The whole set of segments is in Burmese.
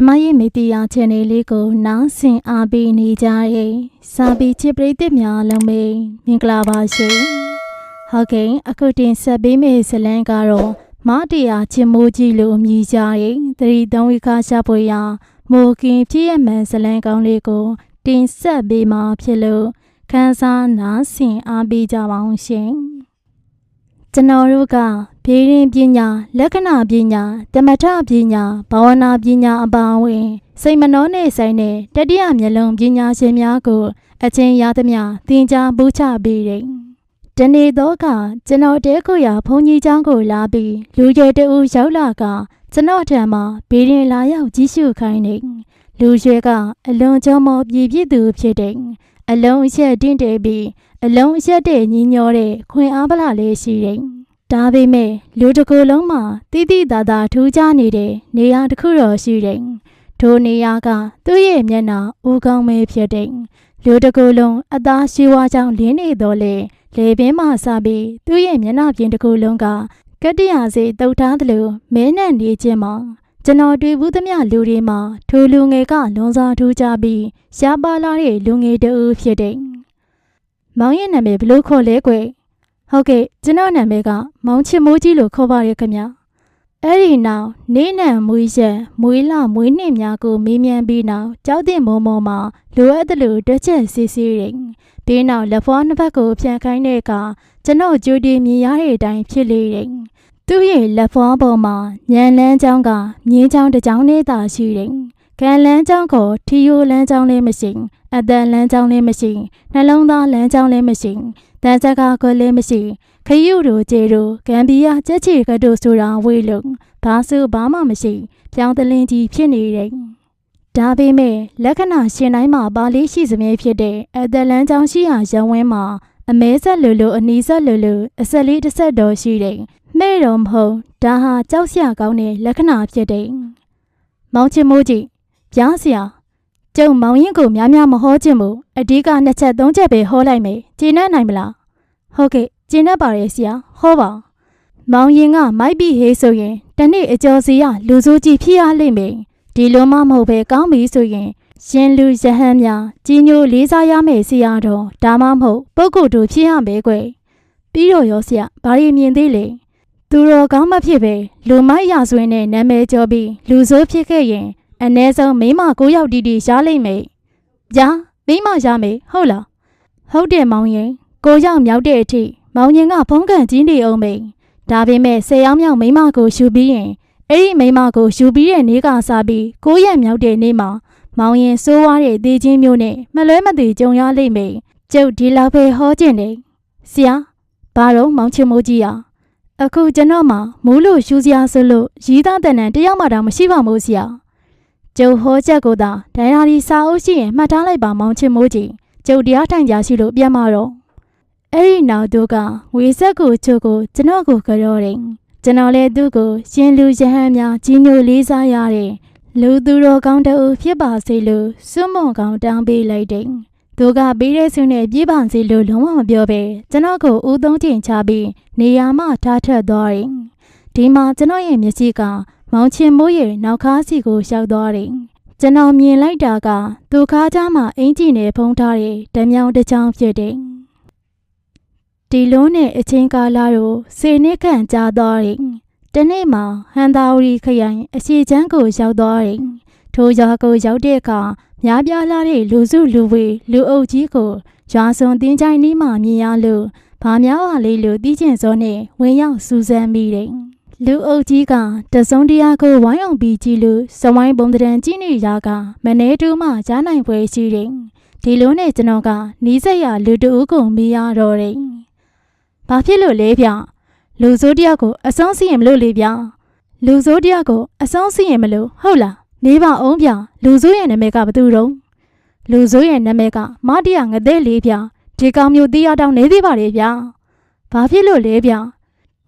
ကျမရဲ့မီဒီယာ channel လေးကိုနားဆင်အားပေးနေကြတဲ့စာပီချစ်ပရိသတ်များလုံးပဲမင်္ဂလာပါရှင်ဟုတ်ကဲ့အခုတင်ဆက်ပေးမယ့်ဇာတ်လမ်းကတော့မတရားချစ်မိုးကြီးလို့အမည်ကြတဲ့သတိသုံးဝိခါရှာဖွေရာမိုကင်ဖြစ်ရမှန်ဇာတ်လမ်းကောင်းလေးကို တင်ဆက်ပေးမှာဖြစ်လို့ခန်းစားနားဆင်အားပေးကြပါအောင်ရှင်ကျွန်တော်တို့က ဘေးရင်ပညာလက္ခဏာပညာတမထပညာဘာဝနာပညာအပါအဝင်စိတ်မနှောနဲ့ဆိုင်တဲ့တတိယမျက်လုံးပညာရှင်များကို အချင်းရသမျှသင်ကြားပူးချပေးတယ်။တနေ့တော့ကကျွန်တော်တဲကိုရဘုန်းကြီးကျောင်းကိုလာပြီးလူကျဲတူရောက်လာကကျွန်တော်ထံမှာဘေးရင်လာရောက်ကြီးစုခိုင်းနေလူကျဲကအလွန်ကြောမောပြည့်ပြည့်သူဖြစ်တယ်။အလုံးအချက်တင်းတယ်ပြီးအလုံးအရက်တဲ့ညီညောတဲ့ခွင်အားပလာလေးရှိတယ်။ ဒါပေမဲ့လူတစ်ခုလုံးမှာတိတိတသာထူးခြားနေတဲ့နေရာတစ်ခုတော့ရှိတယ်။ထိုနေရာကသူ့ရဲ့မျက်နှာဦးကောင်းမဲဖြစ်တဲ့လူတစ်ခုလုံးအသားရှိဝါကြောင့်လင်းနေတော့လေလေပင်မှစပြီးသူ့ရဲ့မျက်နှာပြင်တစ်ခုလုံးကကတ္တရာစီတုတ်ထားသလိုမဲနဲ့နေခြင်းမှာကျွန်တော်တွေ့ဘူးသမျှလူတွေမှာထိုလူငယ်ကလွန်စွာထူးခြားပြီးရှားပါလာတဲ့လူငယ်တူဖြစ်တဲ့မောင်ရဲ့နာမည်ဘလို့ခေါ်လဲကွယ် ဟုတ်ကဲ့ကျွန်တော်နာမည်ကမောင်ချစ်မိုးကြီးလို့ခေါ်ပါရခင်ဗျအဲ့ဒီနောက်နေနံမွေးရက်မွေးလမွေးနှစ်များကိုမေးမြန်းပြီးနောက်ကြောက်တဲ့မောမောမှာလိုအပ်တယ်လို့တက်ချက်စီစီရင်ပြီးနောက်လက်ဖွားနှစ်ဖက်ကိုပြန်ခိုင်းတဲ့အခါကျွန်တော်ကြိုတီမြင်ရတဲ့အတိုင်းဖြစ်လေတယ်သူ့ရဲ့လက်ဖွားပေါ်မှာညံလန်းချောင်းကမြင်းချောင်းတစ်ချောင်းနဲ့သာရှိတယ်။ကန်လန်းချောင်းကိုထီယိုလန်းချောင်းလည်းမရှိ။အတန်လန်းချောင်းလည်းမရှိ။နှလုံးသားလန်းချောင်းလည်းမရှိ။ တန်စကားကိုလည်းမရှိ။ခရုတို့ကျေတို့ဂမ်ဘီယာကြက်ချီကတို့ဆိုတာဝေးလုံးဘာစုဘာမှမရှိ။ပြောင်းတလင်းကြီးဖြစ်နေတယ်။ဒါပေမဲ့လက္ခဏာရှင်တိုင်းမှာပါလေးရှိစမြဲဖြစ်တဲ့အတန်လန်းချောင်းရှိရာရဝင်းမှာအမဲဆက်လူလူအနီးဆက်လူလူအဆက်လေးတစ်ဆက်တော်ရှိတယ်။မဲ့တော်မဟုတ်ဒါဟာကြောက်စရာကောင်းတဲ့လက္ခဏာဖြစ်တယ်။မောင်ချင်မိုးကြီးပြားစရာ ကျုံမောင်ရင်ကိုများများမဟောချင်ဘူးအဓိကနှစ်ချက်သုံးချက်ပဲဟောလိုက်မယ်ကျင်းနဲ့နိုင်မလားဟုတ်ကဲ့ကျင်းနဲ့ပါရဲ့ဆရာဟောပါမောင်ရင်ကမိုက်ပြီးဟေးဆိုရင်တနေ့အကျော်စီရလူစိုးကြီးဖြစ်ရလိမ့်မယ်ဒီလိုမှမဟုတ်ပဲကောင်းပြီဆိုရင်ရှင်လူရဟန်းများကြီးညိုလေးစားရမယ်ဆရာတော်ဒါမှမဟုတ်ပုဂ္ဂိုလ်တို့ဖြစ်ရမယ်ကွယ်ပြီးတော့ရောဆရာဘာတွေမြင်သေးလဲသူတော်ကောင်းမဖြစ်ပဲလူမိုက်ရဆွင်းနဲ့နာမည်ကျော်ပြီးလူဆိုးဖြစ်ခဲ့ရင် အ ਨੇ ဆုံးမိမကိုယောက်တီတီရှားလိမ့်မယ်။ညာမိမရမယ်ဟုတ်လား။ဟုတ်တယ်မောင်ရင်ကိုယောက်မြောက်တဲ့အထိမောင်ရင်ကဖုံးကန်ကြီးနေအောင်မိန်။ဒါပေမဲ့ဆယ်ယောက်မြောက်မိမကိုယူပြီးရင်အဲ့ဒီမိမကိုယူပြီးတဲ့နေ့ကစားပြီးကိုရက်မြောက်တဲ့နေ့မှာမောင်ရင်စိုးွားတဲ့သေးချင်းမျိုးနဲ့မလွဲမသွေကြုံရလိမ့်မယ်။ကျုပ်ဒီလောက်ပဲဟောကျင်တယ်။ဆရာဘာတော့မောင်ချင်မိုးကြီးอ่ะအခုကျွန်တော်မှမူးလို့ယူစရာဆိုလို့ရီးသားတန်တန်တယောက်မှတောင်မရှိပါမို့ဆရာ။ ကျုပ်ဟောချက်ကိုသာဒိုင်ယာရီစာအုပ်ရှိရင်မှတ်ထားလိုက်ပါမောင်ချင်မိုးကြီးကျုပ်တရားထိုင်ကြရှိလို့ပြန်มาတော့အဲ့ဒီနောက်သူကငွေဆက်ကိုချုပ်ကိုကျွန်တော်ကိုကြောတယ်ကျွန်တော်လည်းသူ့ကိုရှင်လူရဟန်းများကြီးညိုလေးစားရတဲ့လူသူတော်ကောင်းတအုပ်ဖြစ်ပါစေလို့စွန့်မွန်ကောင်းတောင်းပေးလိုက်တယ်သူကပေးတဲ့ဆုနဲ့ပြေးပါစေလို့လုံးဝမပြောပဲကျွန်တော်ကိုဦးသုံးချိန်ချပြီးနေရာမှထားထက်သွားတယ်ဒီမှာကျွန်တော်ရဲ့မျက်စိက မောင်ချင်မိုးရဲ့နောက်ခါစီကိုရှောက်သွားတယ်။ကျွန်တော်မြင်လိုက်တာကသူခါးကြားမှာအင်ဂျင်နဲ့ဖုံးထားတဲ့ဓမြောင်တစ်ချောင်းဖြစ်တယ်။ဒီလုံးနဲ့အချင်းကာလာတို့စေနှစ်ခန့်ကြာသွားတယ်။တနေ့မှာဟန်သာဝရီခရိုင်အရှိချမ်းကိုရောက်သွားတယ်။ထိုရွာကိုရောက်တဲ့အခါများပြားလာတဲ့လူစုလူဝေးလူအုပ်ကြီးကိုရွာစုံတင်းချိုင်းနီးမှမြင်ရလို့ဗာများပါလေးလို့တီးကျင်စောနဲ့ဝင်ရောက်စူးစမ်းမိတယ်။ လူအုပ်ကြီးကတစုံတရာကိုဝိုင်းအောင်ပြီးကြည့်လို့စဝိုင်းပုံတံကြည့်နေရကမနေတူးမှကြားနိုင်ပွဲရှိတယ်။ဒီလိုနဲ့ကျွန်တော်ကနီးစက်ရလူတူဦးကိုမေးရတော့တယ်။ဘာဖြစ်လို့လဲဗျ။လူစိုးတယောက်ကိုအဆုံးစီရင်မလို့လေဗျ။လူစိုးတယောက်ကိုအဆုံးစီရင်မလို့ဟုတ်လား။နေပါအောင်ဗျ။လူစိုးရဲ့နာမည်ကဘသူတုံး။လူစိုးရဲ့နာမည်ကမတရငတဲ့လေးဗျ။ဒီကောင်မျိုးတရားတောင်းနေသေးပါလေဗျ။ဘာဖြစ်လို့လဲဗျ။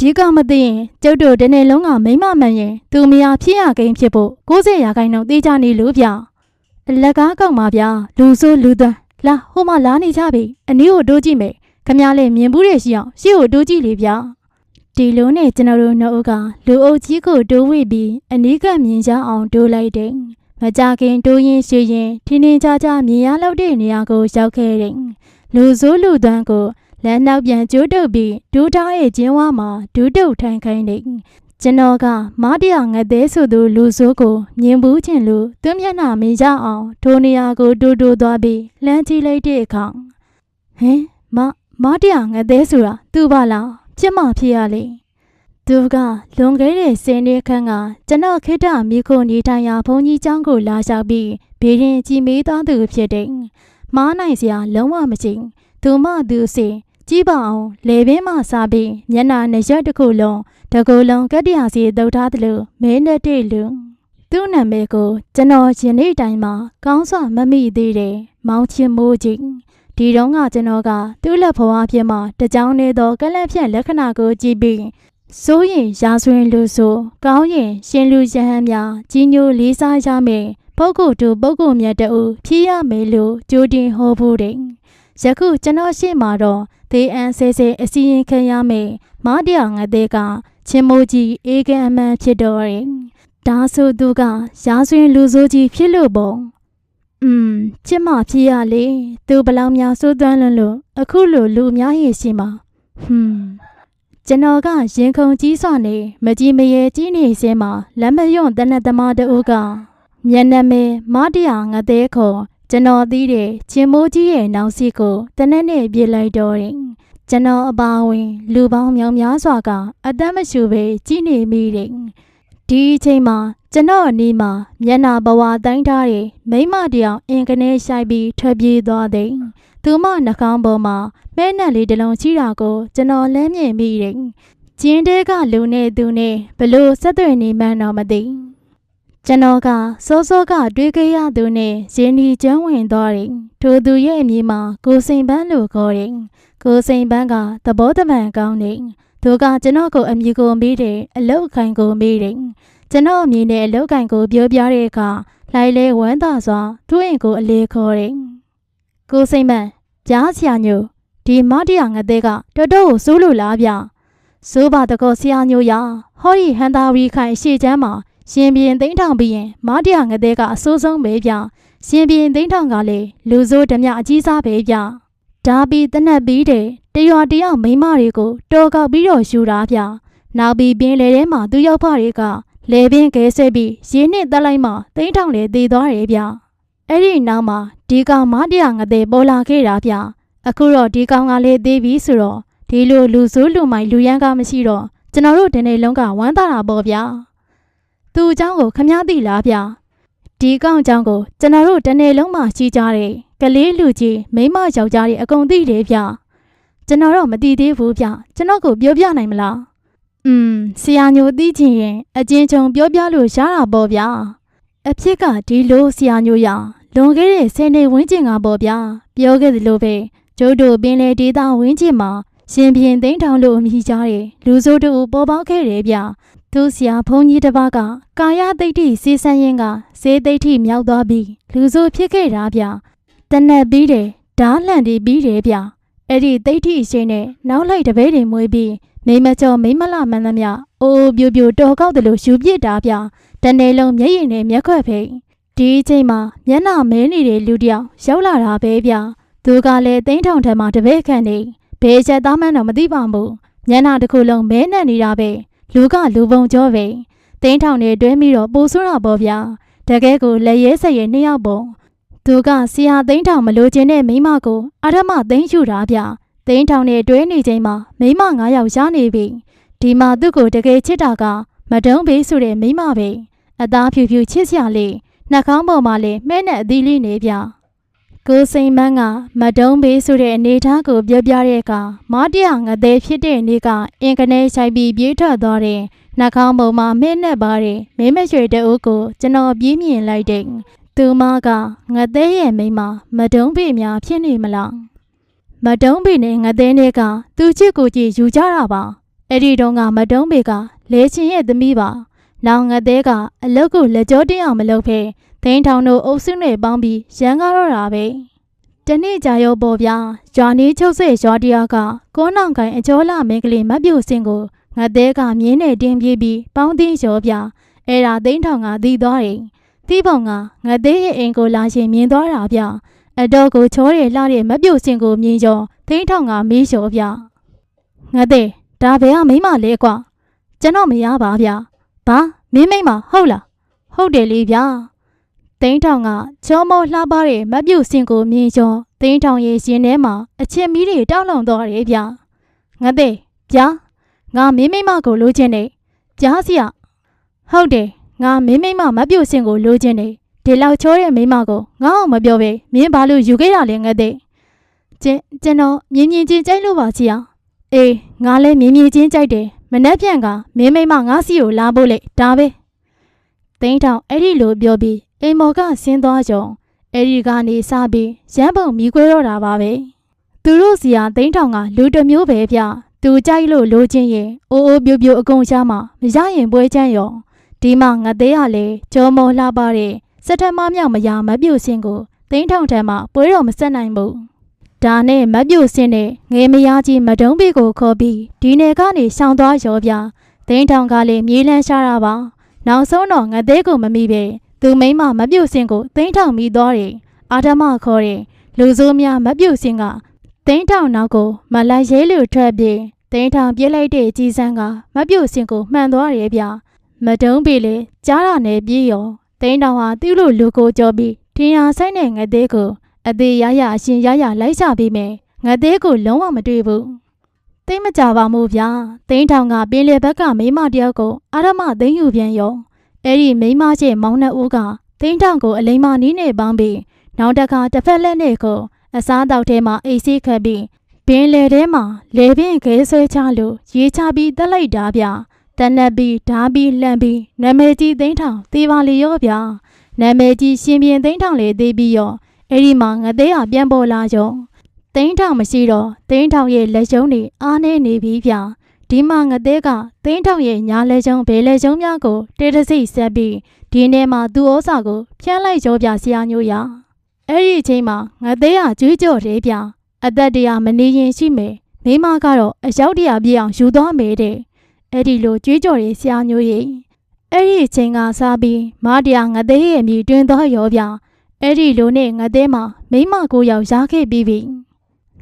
ဒီကမသိရင်ကျုပ်တို့တနေ့လုံးကမိမမှန်ရင်သူမယားဖြစ်ရကိန်းဖြစ်ဖို့90ရာခိုင်နှုန်းသိကြနေလို့ဗျအလက်ကားကောက်ပါဗျလူဆိုးလူသွန်းလာဟိုမှာလာနေကြပြီအနည်းကိုတိုးကြည့်မယ်ခမည်းလေးမြင်ဘူးရရှိအောင်ရှေ့ကိုတိုးကြည့်လေဗျဒီလိုနဲ့ကျွန်တော်တို့နှုတ်ကလူအုပ်ကြီးကိုတိုးဝေပြီးအနီးကမြင်ကြအောင်တိုးလိုက်တယ်မကြခင်တိုးရင်ရှိရင်ထင်းထင်းခြားခြားမြင်ရလောက်တဲ့နေရာကိုရောက်ခဲ့တယ်လူစိုးလူသွမ်းကို လက်နောက်ပြန်ကျိုးတုပ်ပြီးဒူးထားရဲ့ကျင်းဝါမှာဒူးတုပ်ထိုင်ခိုင်းတယ်ကျွန်တော်ကမတရားငသေးဆိုသူလူဆိုးကိုမြင်ဘူးချင်းလို့သူမျက်နှာမြင်ကြအောင်ထိုနေရာကိုတူတူသွားပြီးလှမ်းကြည့်လိုက်တဲ့အခါဟင်မမတရားငသေးဆိုတာသူပါလားပြစ်မှဖြစ်ရလေသူကလွန်ခဲ့တဲ့ဆယ်နှစ်ခန့်ကကျွန်တော်ခိတ္တမိခိုနေထိုင်ရာဘုန်းကြီးကျောင်းကိုလာလျှောက်ပြီးဘေးရင်ကြည်မေးသွားသူဖြစ်တဲ့မားနိုင်စရာလုံးဝမရှိသူမသူစီ ကြည့်ပါအောင်လေပင်မှစားပြီးမျက်နှာနှစ်ရက်တစ်ခုလုံးတကူလုံးကတ္တရာစီတုတ်ထားသလိုမဲနဲ့တဲ့လူသူ့နာမည်ကိုကျွန်တော်ယနေ့တိုင်မှကောင်းစွာမမိသေးတယ်မောင်ချင်းမိုးကြီးဒီတုန်းကကျွန်တော်ကသူ့လက်ဘဝဖြစ်မှတကြောင်နေသောကလန့်ဖြန့်လက္ခဏာကိုကြည့်ပြီးစိုးရင်ရာဇဝင်လူဆိုကောင်းရင်ရှင်လူရဟန်းများကြီးညိုလေးစားရမယ်ပုဂ္ဂိုလ်တူပုဂ္ဂိုလ်မြတ်တူဖြစ်ရမယ်လို့ကြိုတင်ဟောဖို့တယ်ယခုကျွန်တော်ရှေ့မှာတော့ ဒေအန်ဆဲဆဲအစီရင်ခံရမယ်မတရားငတဲ့ကချင်းမိုးကြီးအေးကန်အမှန်ဖြစ်တော်ရင်ဒါဆိုသူကရာဇဝင်လူဆိုးကြီးဖြစ်လို့ပေါ့อืมချစ်မဖြစ်ရလေသူဘလောင်များစိုးသွမ်းလွန်းလို့အခုလိုလူအများကြီးရှိမှာဟွန်းကျွန်တော်ကရင်ခုန်ကြီးစွာနေမကြီးမရဲကြီးနေစင်းမှာလက်မယွန့်တနတ်သမားတဦးကမျက်နှာမဲမတရားငတဲ့ခေါ် ကျွန်တော်သိတဲ့ချင်းမိုးကြီးရဲ့နောက်စီကိုတနက်နဲ့ပြေးလိုက်တော့တယ်ကျွန်တော်အပါဝင် လူပေါင်းမြောင်များစွာကအသက်မရှူပဲကြီးနေမိတယ်ဒီအချိန်မှာကျွန်တော်အနီးမှာမျက်နှာဘဝတိုင်းထားတဲ့မိမတယောက်အင်ကနေရှိုက်ပြီးထွက်ပြေးသွားတယ်သူမနှာခေါင်းပေါ်မှာမဲနက်လေးတစ်လုံးချိတာကိုကျွန်တော်လမ်းမြင်မိတယ်ကျင်းတဲကလူနဲ့သူနဲ့ဘလို့ဆက်သွယ်နေမှန်းတော့မသိ ကျွန်တော်ကစိုးစိုးကတွေးခဲ့ရသူနဲ့ရင်းဒီကျွမ်းဝင်သွားတယ်ထိုသူရဲ့အမည်မှာကိုစိန်ပန်းလို့ခေါ်တယ်ကိုစိန်ပန်းကသဘောတမန်ကောင်းတယ်သူကကျွန်တော်ကိုအမည်ကိုမေးတယ်အလောက်ခိုင်ကိုမေးတယ်ကျွန်တော်အမည်နဲ့အလောက်ခိုင်ကိုပြောပြတဲ့အခါလိုက်လဲဝမ်းသာစွာသူ့အိမ်ကိုအလေးခေါ်တယ်ကိုစိန်ပန်းကြားဆရာညိုဒီမတရားငတဲ့ကတော်တော်ကိုစိုးလို့လားဗျစိုးပါတကောဆရာညိုရဟောဒီဟန်တာဝီခိုင်ရှေ့ချမ်းမှာ ရှင်ပြင်းသိန်းထောင်ပြီးရင်မတရားငတဲ့ကအစိုးဆုံးပဲဗျရှင်ပြင်းသိန်းထောင်ကလည်းလူစိုးဓမြအကြီးစားပဲဗျဒါပြီးတနက်ပြီးတဲ့တရွာတယောက်မိန်းမတွေကိုတော်ကောက်ပြီးတော့ယူတာဗျနောက်ပြီးပင်လေထဲမှာသူရောက်ဖတွေကလေပင်ကဲဆဲပြီးရင်းနှစ်တက်လိုက်မှသိန်းထောင်လေတည်သွားတယ်ဗျအဲ့ဒီနောက်မှာဒီကောင်မတရားငတဲ့ပေါ်လာခဲ့တာဗျအခုတော့ဒီကောင်ကလေးသေးပြီဆိုတော့ဒီလိုလူဆိုးလူမိုင်လူရန်ကမရှိတော့ကျွန်တော်တို့ဒီနေ့လုံးကဝမ်းသာတာပေါ့ဗျာ သူ့အကြောင်းကိုခမားသိလားဗျဒီကောင်အကြောင်းကိုကျွန်တော်တို့ဒီနေ့လုံးမှာရှိကြတယ်ကလေးလူကြီးမိမယောက်ျားတွေအကုန်သိတယ်ဗျကျွန်တော်တော့မသိသေးဘူးဗျကျွန်တော်ကိုပြောပြနိုင်မလားอืมဆရာညိုသိချင်ရင်အကျဉ်းချုံပြောပြလို့ရတာပေါ့ဗျာအဖြစ်ကဒီလိုဆရာညိုရလွန်ခဲ့တဲ့ဆယ်နှစ်ဝန်းကျင်ကပေါ့ဗျာပြောခဲ့သလိုပဲကျုပ်တို့ပင်လေဒေသဝင်းကျင်မှာရှင်ပြင်းသိန်းထောင်လို့အမိကြတယ်လူဆိုးတို့ပေါ်ပေါက်ခဲ့တယ်ဗျ သူဆရာဘုန်းကြီးတစ်ပါးကကာယသိဋ္ဌိစေဆန်းရင်ကစေသိဋ္ဌိမြောက်သွားပြီးလူဆိုးဖြစ်ခဲ့တာဗျတနက်ပြီးတယ်ဓားလှန်ပြီးပြီးတယ်ဗျအဲ့ဒီသိဋ္ဌိရှင်နဲ့နောက်လိုက်တပည့်တွေမွေးပြီးမိမကျော်မိမလမှန်သမျှအိုးပြိုပြိုတော်ကောက်တယ်လို့ယူပြစ်တာဗျတနေ့လုံးမျက်ရည်နဲ့မျက်ခွက်ဖိဒီအချိန်မှာမျက်နှာမဲနေတဲ့လူတယောက်ရောက်လာတာပဲဗျသူကလည်းသိန်းထောင်ထက်မှတပည့်ခန့်နေဘယ်ချက်သားမှန်းတော့မသိပါဘူးမျက်နှာတစ်ခုလုံးမဲနဲ့နေတာပဲ လူကလူပုံကြောပဲသိန်းထောင်နဲ့တွဲပြီးတော့ပိုဆိုးတာပေါ့ဗျာတကယ်ကိုလက်ရဲဆက်ရဲနှစ်ယောက်ပုံသူကဆရာသိန်းထောင်မလို့ခြင်းတဲ့မိမကိုအရမသိန်းယူတာဗျသိန်းထောင်နဲ့တွဲနေချိန်မှာမိမ9ယောက်ရနေပြီဒီမှာသူ့ကိုတကယ်ချစ်တာက မတုံးဘေးဆိုတဲ့မိမပဲအသားဖြူဖြူချစ်စရာလေးနှာခေါင်းပေါ်မှာလည်းမှဲ့နဲ့အသီးလေးနေဗျ ကိုစိန်မန်းကမတုံးဘေးဆိုတဲ့အနေထားကိုပြောပြတဲ့အခါမတရားငသေးဖြစ်တဲ့နေ့ကအင်ကနေဆိုင်ပြီးပြေးထွက်သွားတဲ့နှာခေါင်းပေါ်မှာမှဲ့နဲ့ပါတယ်မင်းမရွှေတအုပ်ကိုကျွန်တော်ပြေးမြင်လိုက်တဲ့သူမကငသေးရဲ့မိမမတုံးဘေးများဖြစ်နေမလားမတုံးဘေးနဲ့ငသေးနဲ့ကသူချစ်ကိုကြည့်ယူကြတာပါအဲ့ဒီတော့ကမတုံးဘေးကလဲချင်းရဲ့သမီးပါနောင်ငသေးကအလုတ်ကိုလက်ကြောတင်းအောင်မလုပ်ဖဲ သိန်းထောင်တို့အုပ်စုနဲ့ပေါင်းပြီးရန်ကားတော့တာပဲတနေ့ကြာရောပေါ်ပြရွာနေချုပ်ဆွေရွာတရာကကိုးနောင်ကိုင်အကျော်လာမင်းကလေးမပြိုစင်ကိုငသေးကမြင်းနဲ့တင်းပြေးပြီးပေါင်းသိန်းလျော်ပြအဲ့ဒါသိန်းထောင်ကသိသွားတယ်တီးပုံကငါသေးရဲ့အိမ်ကိုလာရှင်မြင်သွားတာဗျအတော်ကိုချောတဲ့လှတဲ့မပြုတ်စင်ကိုမြင်ကျော်သိန်းထောင်ကမေးလျှော်ဗျငါသေးဒါဘယ်ကမိမလဲကွာကျွန်တော်မရပါဗျဘာမင်းမိမဟုတ်လားဟုတ်တယ်လေဗျ သိန်းထောင်ကချောမောလှပတဲ့မပြုတ်စင်ကိုမြင်ကျော်သိန်းထောင်ရဲ့ရှင်ထဲမှာအချစ်မီးတွေတောက်လောင်သွားတယ်ဗျငါသေးဗျာငါမင်းမိမကိုလိုချင်တယ်ကြားစီရဟုတ်တယ်ငါမင်းမိမမပြုတ်စင်ကိုလိုချင်တယ်ဒီလောက်ချောတဲ့မိမကိုငါ့အောင်မပြောပဲမင်းဘာလို့ယူခဲ့ရလဲငါတဲ့ကျင်ကျွန်တော်မြင်မြင်ချင်းကြိုက်လို့ပါချီအောင်အေးငါလည်းမြင်မြင်ချင်းကြိုက်တယ်မနှက်ဖြန့်ကမင်းမိမငါစီကိုလာဖို့လေဒါပဲသိန်းထောင်အဲ့ဒီလိုပြောပြီး အိမ်မော်ကဆင်းသွားကြုံအဲ့ဒီကနေစပြီးရမ်းပုံမီးခွဲတော့တာပါပဲသူတို့စီဟာသိန်းထောင်ကလူတစ်မျိုးပဲဗျသူကြိုက်လို့လိုချင်ရင်အိုးအိုးပြိုပြိုအကုန်ရှားမှမရရင်ပွဲချမ်းရောဒီမှာငသေးရလေကြောမောလှပတဲ့စက်ထမမြောက်မယာမပြုတ်စင်ကိုသိန်းထောင်ထံမှပွဲတော်မဆက်နိုင်ဘူးဒါနဲ့မပြုတ်စင်နဲ့ငယ်မယားကြီးမတုံးပေကိုခေါ်ပြီးဒီနယ်ကနေရှောင်သွားရောပြသိန်းထောင်ကလည်းမြေးလန်းရှားတာပါနောက်ဆုံးတော့ငသေးကိုမမိပဲ သူမိမမပြုတ်စင်ကိုသိန်းထောင်မိသွားတယ်အာဓမခေါ်တယ်လူစိုးများမပြုတ်စင်ကသိန်းထောင်နောက်ကိုမလိုက်ရဲလူထွက်ပြေးသိန်းထောင်ပြစ်လိုက်တဲ့ကြီးစန်းကမပြုတ်စင်ကိုမှန်သွားတယ်ဗျာမတုံးပြီလေကြားရနယ်ပြေးရောတိန်းတောင်ဟာသူ့လိုလူကိုကြောပြီးထင်ရဆိုင်တဲ့ငသေးကိုအသေးရရအရှင်ရရလိုက်ချပြီးမယ်ငသေးကိုလုံးဝမတွေ့ဘူးသိမကြပါမို့ဗျာတိန်းထောင်ကပင်လေဘက်ကမိမတယောက်ကိုအာရမသိမ့်ယူပြန်ရော အဲ့ဒီမိမချင်းမောင်နှက်ဦးကတိန်းထောင်ကိုအလိမ္မာနီးနဲ့ပေါင်းပြီးနောက်တစ်ခါတစ်ဖက်လက်နဲ့ကိုအစားတောက်ထဲမှာအိတ်ဆေးခတ်ပြီးပင်လေထဲမှာလေပင်ခဲဆွဲချလို့ရေချပြီးတက်လိုက်တာဗျာတနက်ပြီးဓာပြီးလှမ်းပြီးနာမည်ကြီးသိန်းထောင်သေးပါလေရောဗျာနာမည်ကြီးရှင်ပြင်းသိန်းထောင်လေသေးပြီးရောအဲ့ဒီမှာငသေးဟာပြန်ပေါ်လာရောသိန်းထောင်မရှိတော့သိန်းထောင်ရဲ့လက်ကျုံးတွေအားနေနေပြီဗျာ ဒီမှာငသေးကသိန်းထောင်ရဲ့ညာလက်ကျုံးဘယ်လက်ကျုံးများကိုတေတစိတ်ဆက်ပြီးဒီထဲမှာသူဩစာကိုဖျက်လိုက်ကြောပြဆရာညိုရအဲ့ဒီအချိန်မှာငသေးဟာကြွေးကြော်တယ်ဗျာအသက်တရာမနေရင်ရှိမယ်မိမကတော့အရောက်တရာပြည့်အောင်ယူသွားမယ်တဲ့အဲ့ဒီလိုကြွေးကြော်ရေးဆရာမျိုးကြီးအဲ့ဒီအချိန်ကစားပြီးမတရားငသေးရဲ့မြေတွင်သွားရောပြအဲ့ဒီလိုနဲ့ငသေးမှာမိမကိုယောက်ရားခဲ့ပြီးပြီ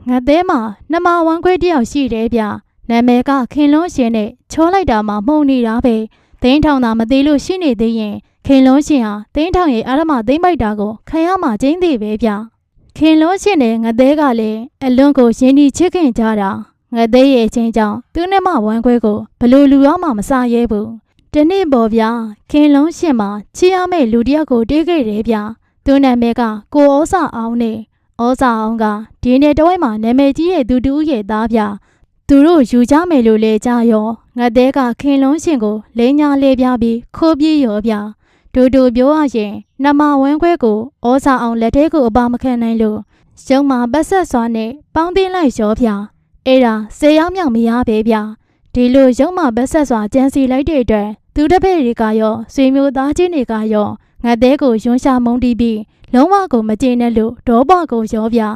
ငသေးမှာနှမဝမ်းခွဲတယောက်ရှိတယ်ဗျ နာမည်ကခင်လွန်းရှင်နဲ့ချောလိုက်တာမှမှုန်နေတာပဲသိန်းထောင်သာမသေးလို့ရှိနေသေးရင်ခင်လွန်းရှင်ဟာသိန်းထောင်ရဲ့အာရမသိမ့်ပိုက်တာကိုခံရမှကျင်းသေးပဲဗျခင်လွန်းရှင်နဲ့ငသေးကလည်းအလွန်ကိုရင်းနှီးချစ်ခင်ကြတာငသေးရဲ့အချင်းကြောင့်သူနဲ့မဝမ်းခွဲကိုဘလို့လူရောမှမစရဲဘူးတနေ့ပေါ်ဗျာခင်လုံးရှင်မှာချီရမယ့်လူတစ်ယောက်ကိုတေးခဲ့တယ်ဗျာသူနာမည်ကကိုဩစာအောင်နဲ့ဩစာအောင်ကဒီနေ့တဝိုက်မှာနာမည်ကြီးရဲ့သူတူရဲ့သားဗျာ သူတို့ယူကြမယ်လို့လေကြရောငသေးကခင်လုံးရှင်ကိုလိန်ညာလေးပြပြီးခိုးပြေးရောဗျာဒူဒူပြောရရင်နှမဝမ်းခွဲကိုဩစာအောင်လက်ထဲကိုအပါမခံနိုင်လို့ရုံမှာပတ်ဆက်စွာနဲ့ပေါင်းတင်လိုက်ရောဗျာအဲ့ဒါစေရောက်မြောက်မရပဲဗျာဒီလိုရုံမှဘက်ဆက်စွာကြံစီလိုက်တဲ့အတွက်သူတစ်ဖက်တွေကရောဆွေမျိုးသားချင်းတွေကရောငါသေးကိုယွန်းရှာမုန်းတီးပြီးလုံးဝကိုမကျေနပ်လို့ဒေါဘကိုရောဗျာ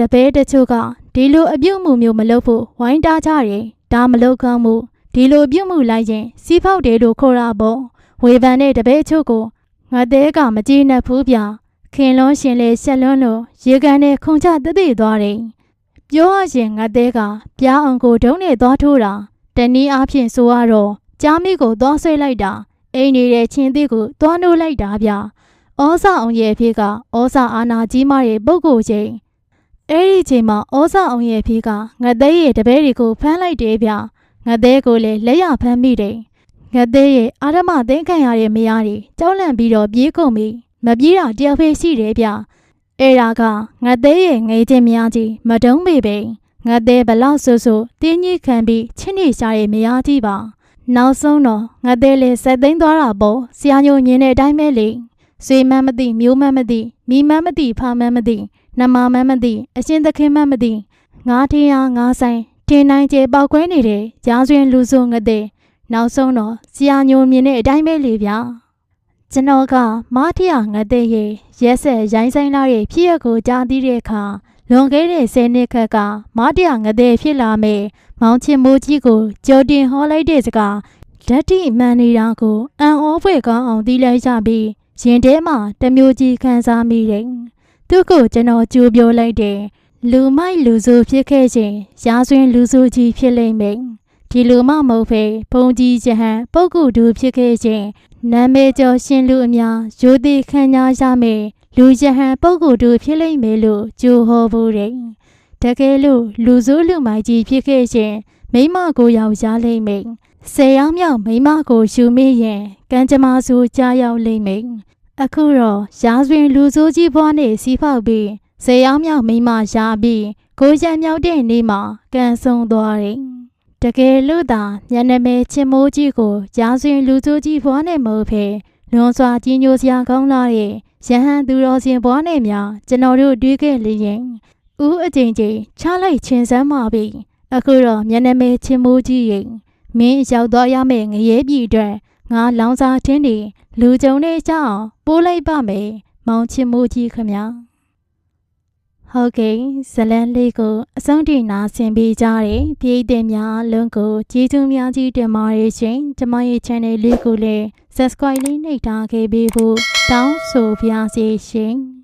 တပည့်တချို့ကဒီလိုအပြုတ်မှုမျိုးမလုပ်ဖို့ဝိုင်းတားကြတယ်ဒါမလုပ်ကောင်းမှုဒီလိုပြုတ်မှုလိုက်ရင်စီးဖောက်တယ်လို့ခေါ်တာပေါ့ဝေဖန်တဲ့တပည့်ချို့ကိုငါသေးကမကျေနပ်ဘူးဗျာခင်လွန်းရှင်လေဆက်လွန်းလို့ရေကန်နဲ့ခုံချတသိသွားတယ်ပြောရရင်ငါသေးကပြားအောင်ကိုဒုံးနဲ့သွားထိုးတာတနည်းအားဖြင့်ဆိုရတော့ကြားမိကိုသွားဆွဲလိုက်တာအိမ်နေတဲ့ချင်းသေးကိုသွားနိုးလိုက်တာဗျဩဇာအောင်ရဲ့ဖေးကဩဇာအာနာကြီးမားတဲ့ပုဂ္ဂိုလ်ချင်း အဲ့ဒီချိန်မှာဩဇာအောင်ရဲ့ဖေးကငသေးရဲ့တပည့်တွေကိုဖမ်းလိုက်တယ်ဗျငသေးကိုလည်းလက်ရဖမ်းမိတယ်ငသေးရဲ့အာရမသိမ်းခံရတဲ့မယားတွေကြောက်လန့်ပြီးတော့ပြေးကုန်ပြီမပြေးတာတယောက်ဖေးရှိတယ်ဗျအဲ့ဒါကငသေးရဲ့ငယ်ချင်းမယားကြီးမတုံးပေပဲငသေးဘလောက်ဆူဆူတင်းကြီးခံပြီးချင်းနေရှာတဲ့မယားကြီးပါနောက်ဆုံးတော့ငသေးလေစက်သိမ်းသွားတာပေါ့ဆရာညိုမြင်တဲ့အတိုင်းပဲလေဆွေမန်းမသိမျိုးမန်းမသိမိမန်းမသိဖာမန်းမသိ နမမန်းမသိအရှင်သခင်မန်းမသိငါးထင်းအားငါးဆိုင်တင်နိုင်ကျပေါက်ခွဲနေတဲ့ကြားစွင်လူစုံငတဲ့နောက်ဆုံးတော့ဆရာညိုမြင်တဲ့အတိုင်းပဲလေဗျာကျွန်တော်ကမထရငတဲ့ရဲ့ရက်ဆက်ရိုင်းဆိုင်လာတဲ့ဖြစ်ရကိုကြားသိတဲ့အခါလွန်ခဲ့တဲ့10နှစ်ခက်ကမတရငတဲ့ဖြစ်လာမယ်မောင်ချင်မိုးကြီးကိုကြိုတင်ဟောလိုက်တဲ့စကားဓာတ်တိမှန်နေတာကိုအံ့ဩဖွယ်ကောင်းအောင်သိလိုက်ကြပြီးရင်ထဲမှာတစ်မျိုးကြီးခံစားမိတယ် သူ့ကိုကျွန်တော်ကြိုးပြောလိုက်တယ်လူမိုက်လူစုဖြစ်ခဲ့ခြင်းရာဇဝင်လူစုကြီးဖြစ်လိမ့်မယ်ဒီလူမမဟုတ်ဖေဘုံကြီးချဟန်ပုဂ္ဂိုလ်တူဖြစ်ခဲ့ခြင်းနာမည်ကျော်ရှင်လူအများရိုသေခံညာရမယ်လူချဟန်ပုဂ္ဂိုလ်တူဖြစ်လိမ့်မယ်လို့ကြိုးဟောဖို့တယ်တကယ်လို့လူစုလူမိုက်ကြီးဖြစ်ခဲ့ခြင်းမိမကိုယောက်ျားလိမ့်မယ်ဆယ်ယောက်မြောက်မိမကိုယူမိရင်ကံကြမ္မာစုကြားရောက်လိမ့်မယ် အခုတော့ရာဇဝင်လူဆိုးကြီးဘွားနဲ့စီးဖောက်ပြီးဆယ်ယောက်မြောက်မိမရှာပြီးကိုရံမြောက်တဲ့နေ့မှာကန်ဆုံးသွားတယ်တကယ်လို့သာညနေမဲချင်မိုးကြီးကိုရာဇဝင်လူဆိုးကြီးဘွားနဲ့မဟုတ်ဖဲလွန်စွာကြီးညိုစရာကောင်းလာတဲ့ရဟန်းသူတော်စင်ဘွားနဲ့များကျွန်တော်တို့တွေ့ခဲ့လျင်ဦးအကြိမ်ကြိမ်ချလိုက်ချင်းစမ်းပါပြီအခုတော့မျက်နှာမဲချင်မိုးကြီးရင်မင်းရောက်သွားရမယ့်ငရဲပြည်အတွက် ငါလောင်စာထင်းတွေလူကြုံနေကြအောင်ပိုးလိုက်ပါမယ်မောင်ချင်မိုးကြီးခမညာဟုတ်ကဲ့ဇလန်လေးကိုအဆုံးထိနာဆင်ပေးကြတဲ့ပြည်သူများလုံးကိုကျေးဇူးများကြီးတင်ပါတယ်ရှင်ကျမရဲ့ channel လေးကိုလည်း subscribe လေးနှိပ်ထားခဲ့ပေးဖို့တောင်းဆိုပါရစေရှင်